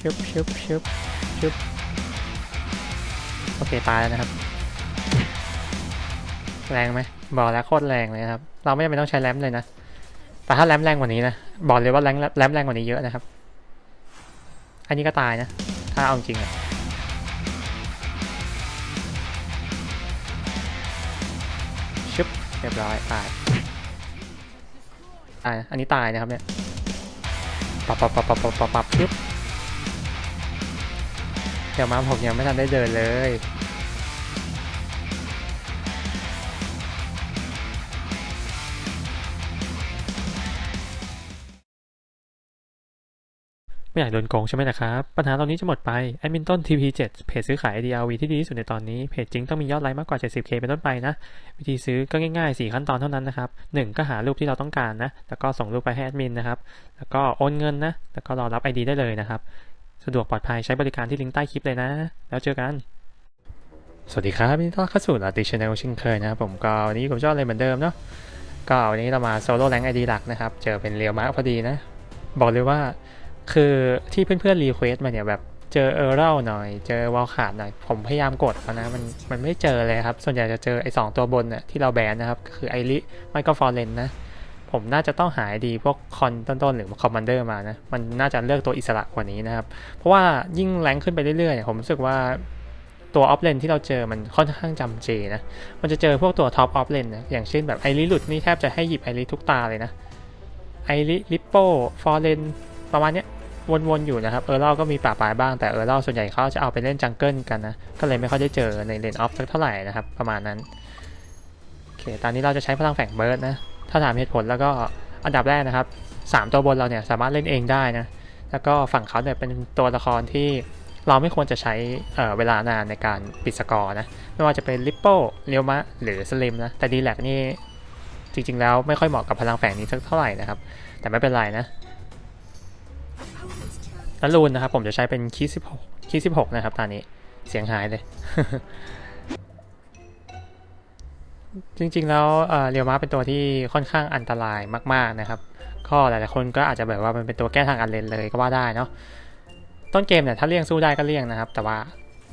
ชึบชึบชึบชึบโอเคตายแล้วนะครับ แรงไหมบอกแล้วโคตรแรงเลยครับ เราไม่จำเป็นต้องใช้แรมเลยนะ แต่ถ้าแรมแรงกว่านี้นะ บอกเลยว่าแรมแรมแรงกว่านี้เยอะนะครับ อันนี้ก็ตายนะ ถ้าเอาจริงอะชึบเรียบร้อยตายตายอันนี้ตายนะครับเนี่ย ปับปับปับปับปับปับปับชึบ ดี๋ยวมาผมยังไม่ทันได้เดินเลยไม่อยากโดนโกงใช่ไหมล่ะครับ ปัญหาตอนนี้จะหมดไปแอดมินต้น TP7 เพจซื้อขาย DRV ที่ดีที่สุดในตอนนี้เพจจริงต้องมียอดไลค์มากกว่า 70k เป็นต้นไปนะ วิธีซื้อก็ง่ายๆ 4 ขั้นตอนเท่านั้นนะครับ 1 ก็หารูปที่เราต้องการนะ แล้วก็ส่งรูปไปให้แอดมินนะครับ แล้วก็โอนเงินนะ แล้วก็รอรับ ID ได้เลยนะครับ สะดวกปลอดภัยใช้บริการที่ลิงก์ใต้คลิปเลยนะ แล้วเจอกัน สวัสดีครับยินดีต้อนรับเข้าสู่ลาติชแนลเช่นเคยนะครับผมก็วันนี้ผมชอบเลยเหมือนเดิมเนาะก็วันนี้เรามาโซโล่แรงไอดีหลักนะครับ เจอเป็นเรียวมาร์พอดีนะ บอกเลยว่าคือที่เพื่อนๆรีเควสมาเนี่ยแบบเจอเออร์เรลหน่อย เจอวอลขาดหน่อย ผมพยายามกดแล้วนะ มันมันไม่เจอเลยครับ ส่วนใหญ่จะเจอไอ้สองตัวบนน่ะที่เราแบนนะครับ ก็คือไอริไม่ก็ฟอร์เรนนะ ผมน่าจะต้องหายดีพวกคอนต้นๆหรือคอมมานเดอร์มานะ มันน่าจะเลือกตัวอิสระกว่านี้นะครับ เพราะว่ายิ่งแรงขึ้นไปเรื่อยๆเนี่ยผมรู้สึกว่าตัวออฟเลนที่เราเจอมันค่อนข้างจำเจนะ มันจะเจอพวกตัวท็อปออฟเลนนะ อย่างเช่นแบบไอริหลุดนี่แทบจะให้หยิบไอริทุกตาเลยนะ ไอริลิปโป้ฟอร์เรนประมาณเนี้ยวนๆอยู่นะครับ เออร์เล่ก็มีป่าปลายบ้าง แต่เออร์เล่ส่วนใหญ่เขาจะเอาไปเล่นจังเกิลกันนะ ก็เลยไม่ค่อยได้เจอในเลนออฟสักเท่าไหร่นะครับ ประมาณนั้น โอเค ตอนนี้เราจะใช้พลังแฝงเบิร์ดนะ ถ้าถามเหตุผลแล้วก็อันดับแรกนะครับ 3 ตัวบนเราเนี่ยสามารถเล่นเองได้นะ แล้วก็ฝั่งเขาเนี่ยเป็นตัวละครที่เราไม่ควรจะใช้เเวลานานในการปิดสกอร์นะ ไม่ว่าจะเป็นลิปโป้เรียวมะ หรือสลิมนะ แต่ดีแลกนี่จริง ๆ แล้วไม่ค่อยเหมาะกับพลังแฝงนี้สักเท่าไหร่นะครับ แต่ไม่เป็นไรนะแล้วรูนนะครับผมจะใช้เป็นคีย์สิบหกคีย์สิบหกนะครับตอนนี้เสียงหายเลย จริงๆแล้วเรียวม้าเป็นตัวที่ค่อนข้างอันตรายมาก ๆนะครับก็หลายๆคนก็อาจจะแบบว่ามันเป็นตัวแก้ทางอันเลนเลยก็ว่าได้เนาะต้นเกมเนี่ยถ้าเลี่ยงสู้ได้ก็เลี่ยงนะครับ แต่ว่า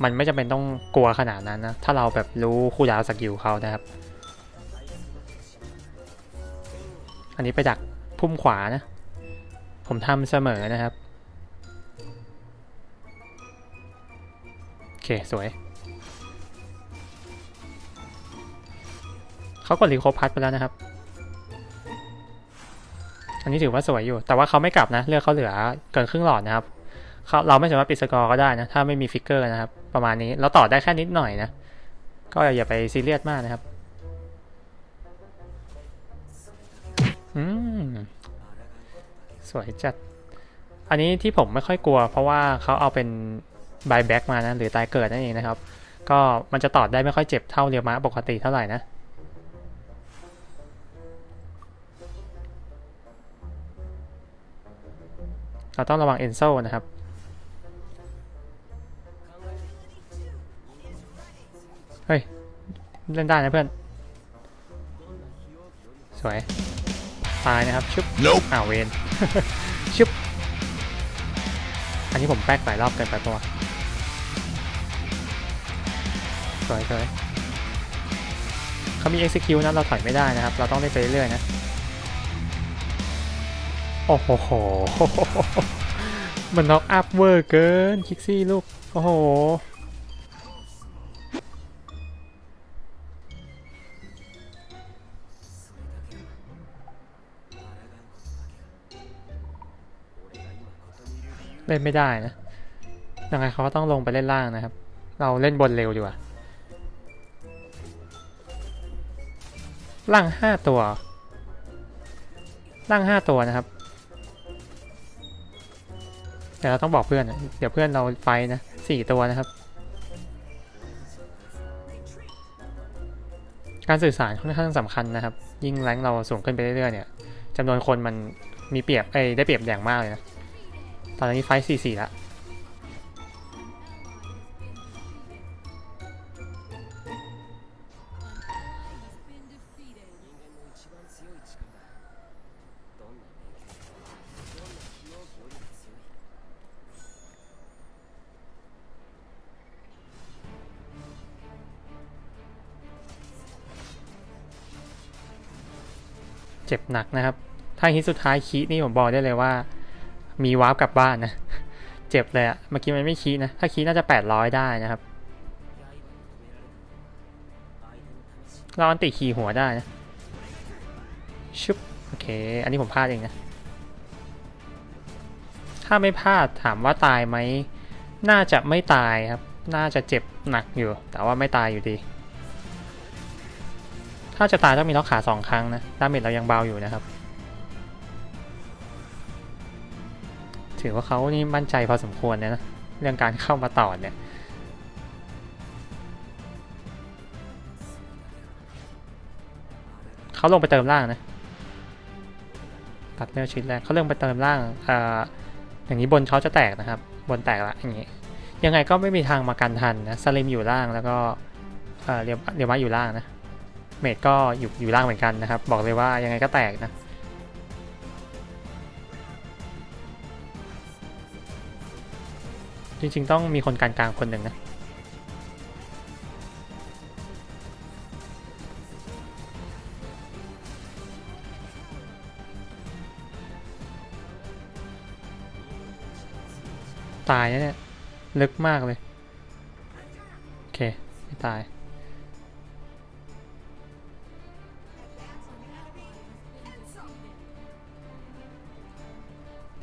มันไม่จำเป็นต้องกลัวขนาดนั้นนะถ้าเราแบบรู้คู่ดาวสกิลเขานะครับ อันนี้ไปดักพุ่มขวานะ ผมทำเสมอนะครับ โอเค สวย เขากดรีโคพัทไปแล้วนะครับ อันนี้ถือว่าสวยอยู่ แต่ว่าเขาไม่กลับนะ เลือกเขาเหลือเกินครึ่งหลอดนะครับเราไม่สามารถปิดสกอร์ก็ได้นะ ถ้าไม่มีฟิกเกอร์นะครับ ประมาณนี้ เราต่อได้แค่นิดหน่อยนะ ก็อย่าไปซีเรียสมากนะครับ อืม สวยจัด อันนี้ที่ผมไม่ค่อยกลัว เพราะว่าเขาเอาเป็นบายแบ็กมานะ หรือตายเกิดนั่นเองนะครับ ก็มันจะต่อดได้ไม่ค่อยเจ็บเท่าเรียวมะปกติเท่าไหร่นะ เราต้องระวังเอนโซนะครับ เฮ้ย เล่นได้นะเพื่อน สวย ตายนะครับ ชุบ Nope. อ้าวเวนชุบ อันนี้ผมแป๊กหลายรอบเกินไปปะวะสวยสวยเขามี execute นะเราถอยไม่ได้นะครับ เราต้องเล่นไปเรื่อยๆนะ โอ้โห มันน็อกอัพเวอร์เกิน คิกซี่ลูก โอ้โห เล่นไม่ได้นะ ยังไงเขาก็ต้องลงไปเล่นล่างนะครับ เราเล่นบนเร็วดีกว่า ล่างห้าตัว ล่างห้าตัวนะครับ แต่เราต้องบอกเพื่อนนะเดี๋ยวเพื่อนเราไฟนะสี่ตัวนะครับ การสื่อสารค่อนข้างสำคัญนะครับ ยิ่งแรงเราสูงขึ้นไปเรื่อยๆเนี่ยจำนวนคนมันมีเปรียบไอ้ได้เปรียบอย่างมากเลยนะ ตอนนี้ไฟสี่สี่ละ เจ็บหนักนะครับ ถ้าฮิตสุดท้ายคีนี่ผมบอกได้เลยว่า มีวาร์ปกลับบ้านนะ เจ็บเลยอะเมื่อกี้มันไม่คีนะ ถ้าคีน่าจะ 800 ได้นะครับเราอันติขี่หัวได้นะชุบโอเค อันนี้ผมพลาดเองนะ ถ้าไม่พลาดถามว่าตายไหม น่าจะไม่ตายครับ น่าจะเจ็บหนักอยู่ แต่ว่าไม่ตายอยู่ดี ถ้าจะตายต้องมีล็อกขาสองครั้งนะ ดาเมจเรายังเบาอยู่นะครับ ถือว่าเขานี่มั่นใจพอสมควรเลยนะ เรื่องการเข้ามาต่อเนี่ย เขาลงไปเติมล่างนะตัดเลือดชิ้นแรกเขาลงไปเติมล่างอ่ออย่างนี้บนเขาจะแตกนะครับ บนแตกละอย่างนี้ยังไงก็ไม่มีทางมากันทันนะสลิมอยู่ล่างแล้วก็เเรียวเรียวมาอยู่ล่างนะ เมดก็อยู่อยู่ล่างเหมือนกันนะครับ บอกเลยว่ายังไงก็แตกนะจริงๆ ต้องมีคนกลางกลางคนหนึ่งนะ ตายนะเนี่ย ลึกมากเลย โอเค ไม่ตาย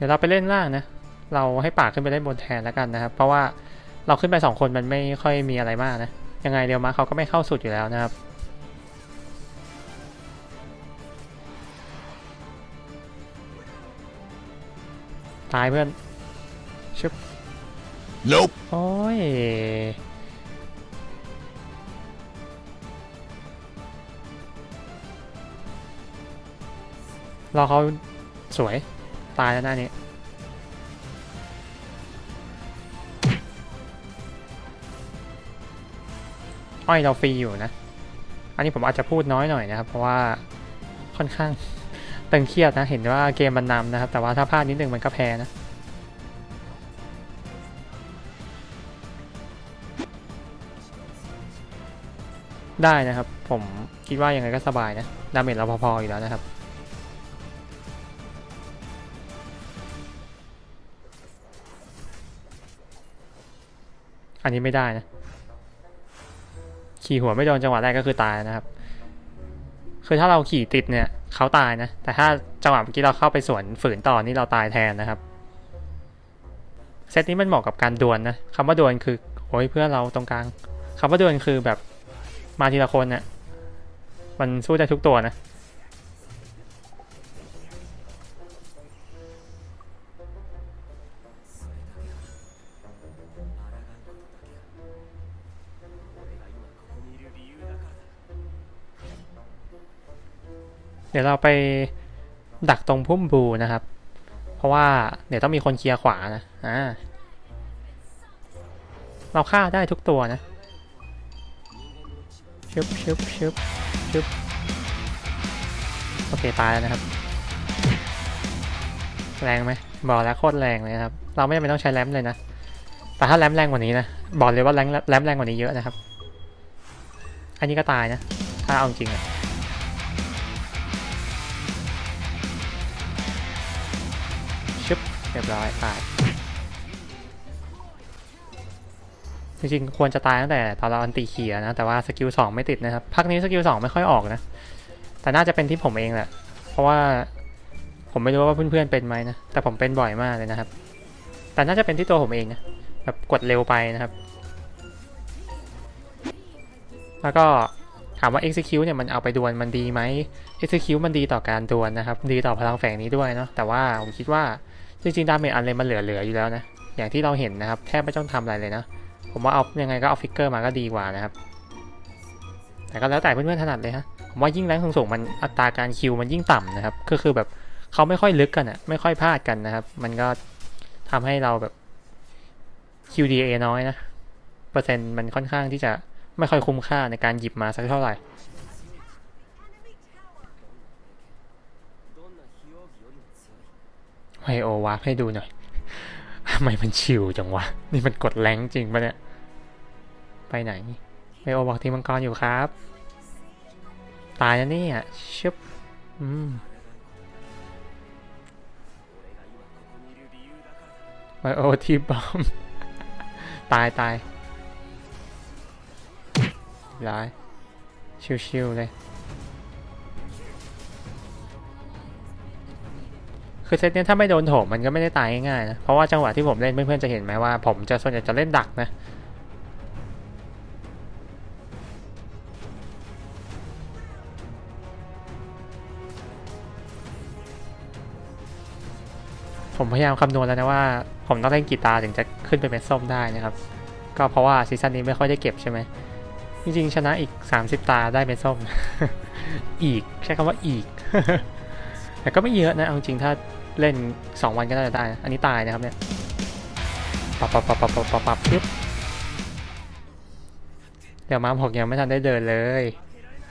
ดี๋ยวเราไปเล่นล่างนะ เราให้ปากขึ้นไปเล่นบนแทนแล้วกันนะครับ เพราะว่าเราขึ้นไปสองคนมันไม่ค่อยมีอะไรมากนะ ยังไงเดียวมาเขาก็ไม่เข้าสุดอยู่แล้วนะครับ ตายเพื่อน ชึบ Nope. โอ้ยรอเขาสวย ตายแล้วหน้านี้อ้อยเราฟรีอยู่นะ อันนี้ผมอาจจะพูดน้อยหน่อยนะครับ เพราะว่าค่อนข้างตึงเครียดนะ เห็นว่าเกมมันนำนะครับ แต่ว่าถ้าพลาดนิดนึงมันก็แพ้นะ ได้นะครับ ผมคิดว่ายังไงก็สบายนะ ดาเมจเราพอๆอยู่แล้วนะครับ อันนี้ไม่ได้นะ ขี่หัวไม่โดนจังหวะแรกก็คือตายนะครับ คือถ้าเราขี่ติดเนี่ยเขาตายนะ แต่ถ้าจังหวะเมื่อกี้เราเข้าไปสวนฝืนต่อนี่เราตายแทนนะครับ เซตนี้มันเหมาะกับการดวลนะคำว่าดวลคือโอ้ยเพื่อเราตรงกลางคำว่าดวลคือแบบมาทีละคนเนี่ยมันสู้ได้ทุกตัวนะ เดี๋ยวเราไปดักตรงพุ่มบลูนะครับ เพราะว่าเดี๋ยวต้องมีคนเคลียร์ขวานะอ่าเราฆ่าได้ทุกตัวนะชึบชึบชึบชึบโอเคตายแล้วนะครับ แรงไหมบอกแล้วโคตรแรงเลยครับ เราไม่จำเป็นต้องใช้แรมเลยนะแต่ถ้าแรมแรงกว่านี้นะบอกเลยว่าแรมแรมแรงกว่านี้เยอะนะครับ อันนี้ก็ตายนะ ถ้าเอาจริงอะ เรียบร้อยตายจริงๆควรจะตายตั้งแต่ตอนเราอันตีเขียนะ แต่ว่าสกิลสองไม่ติดนะครับพักนี้สกิลสองไม่ค่อยออกนะ แต่น่าจะเป็นที่ผมเองแหละ เพราะว่าผมไม่รู้ว่าเพื่อนๆเป็นไหมนะ แต่ผมเป็นบ่อยมากเลยนะครับ แต่น่าจะเป็นที่ตัวผมเองนะแบบกดเร็วไปนะครับ แล้วก็ถามว่า execute เนี่ยมันเอาไปดวลมันดีไหม execute มันดีต่อการดวลนะครับ ดีต่อพลังแฝงนี้ด้วยเนาะแต่ว่าผมคิดว่า จริงๆดาเมจอันเลยมันเหลือๆอยู่แล้วนะ อย่างที่เราเห็นนะครับ แทบไม่ต้องทำอะไรเลยนะ ผมว่าเอายังไงก็เอาฟิกเกอร์มาก็ดีกว่านะครับ แต่ก็แล้วแต่เพื่อนๆถนัดเลยฮะ ผมว่ายิ่งแรงสูงๆมันอัตราการคิวมันยิ่งต่ำนะครับ ก็คือแบบเขาไม่ค่อยลึกกันอะไม่ค่อยพลาดกันนะครับ มันก็ทำให้เราแบบ QDA น้อยนะ เปอร์เซ็นต์มันค่อนข้างที่จะไม่ค่อยคุ้มค่าในการหยิบมาสักเท่าไหร่ ไวโอวาร์ปให้ดูหน่อยทำไมมันชิวจังวะ นี่มันกดแรงจริงปะเนี่ย ไปไหนไวโอบอกทีมังกรอยู่ครับ ตายแล้วนี่อะชึบอืมไวโอทีบอม ตายตายร้ายชิวๆเลย คือเซตเนี้ยถ้าไม่โดนโถมมันก็ไม่ได้ตายง่ายๆนะ เพราะว่าจังหวะที่ผมเล่นเพื่อนๆจะเห็นไหมว่า ผมจะส่วนใหญ่จะเล่นดักนะผมพยายามคำนวณแล้วนะว่า ผมต้องเล่นกีตาร์ถึงจะขึ้นไปเม็ดส้มได้นะครับ ก็เพราะว่าซีซั่นนี้ไม่ค่อยได้เก็บใช่ไหมจริงๆชนะอีก 30 ตาได้เม็ดส้ม อีกใช้คำว่าอีก แต่ก็ไม่เยอะนะเอาจริงๆถ้า เล่น 2 วันก็น่าจะได้นะอันนี้ตายนะครับเนี่ยปับปับปับปับปับปับปับปึ๊บเดี๋ยวมาผมยังไม่ทันได้เดินเลย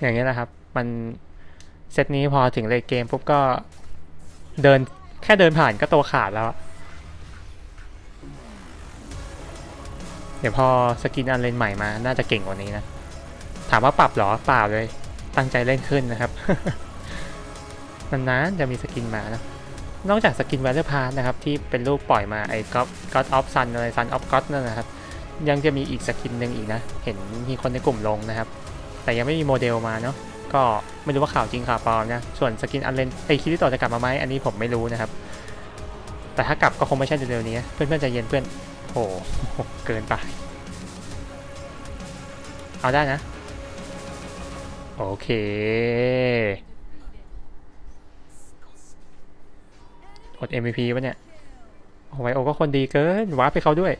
อย่างนี้แหละครับ มันเซตนี้พอถึงเลทเกมปุ๊บก็เดินแค่เดินผ่านก็ตัวขาดแล้ว เดี๋ยวพอสกินอันเลนใหม่มา น่าจะเก่งกว่านี้นะ ถามว่าปรับหรอเปล่าเลย ตั้งใจเล่นขึ้นนะครับนานๆจะมีสกินมานะ นอกจากสกินแวลเลอร์พาร์นะครับที่เป็นรูปปล่อยมาไอ้ก็ก็ออฟซันอะไรซันออฟก็นั่นนะครับ ยังจะมีอีกสกินหนึ่งอีกนะ เห็นมีคนในกลุ่มลงนะครับ แต่ยังไม่มีโมเดลมาเนาะก็ไม่รู้ว่าข่าวจริงข่าวปลอมนะ ส่วนสกินอันเลนไอคิริโตจะกลับมาไหมอันนี้ผมไม่รู้นะครับ แต่ถ้ากลับก็คงไม่ใช่เร็วๆนี้ เพื่อนๆใจเย็นเพื่อนโอ้โหเกินไป เอาได้นะ โอเค อด MVP ปะเนี่ยโอ้ไวโอก็คนดีเกินวาร์ปไปเขาด้วย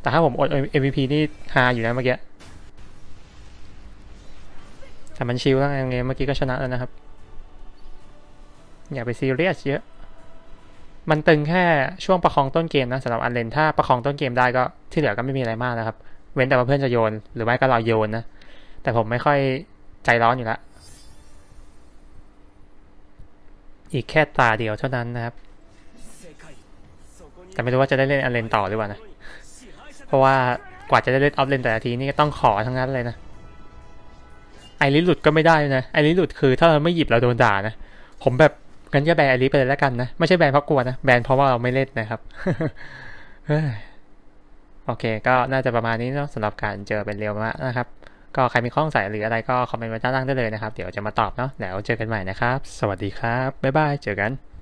แต่ถ้าผมอด MVP นี่ฮาอยู่นะเมื่อกี้แต่มันชิลแล้วไงเมื่อกี้ก็ชนะแล้วนะครับ อย่าไปซีเรียสเยอะ มันตึงแค่ช่วงประคองต้นเกมนะสำหรับอันเลนถ้าประคองต้นเกมได้ก็ที่เหลือก็ไม่มีอะไรมากนะครับ เว้นแต่ว่าเพื่อนจะโยน หรือไม่ก็เราโยนนะ แต่ผมไม่ค่อยใจร้อนอยู่แล้วอีกแค่ตาเดียวเท่านั้นนะครับ แต่ไม่รู้ว่าจะได้เล่นอันเลนต่อหรือเปล่านะ เพราะว่ากว่าจะได้เล่นออฟเลนแต่ละทีนี่ก็ต้องขอทั้งนั้นเลยนะ ไอริสหลุดก็ไม่ได้นะ ไอริสหลุดคือถ้าเราไม่หยิบเราโดนด่านะ ผมแบบงั้นก็แบนไอริสไปเลยแล้วกันนะ ไม่ใช่แบนเพราะกลัวนะ แบนเพราะว่าเราไม่เล่นนะครับโอเค ก็น่าจะประมาณนี้เนาะสำหรับการเจอเป็นเรียวมะนะครับ ก็ใครมีข้อสงสัยหรืออะไรก็คอมเมนต์ไว้ด้านล่างได้เลยนะครับ เดี๋ยวจะมาตอบเนาะแล้วเจอกันใหม่นะครับ สวัสดีครับ บ๊ายบาย เจอกัน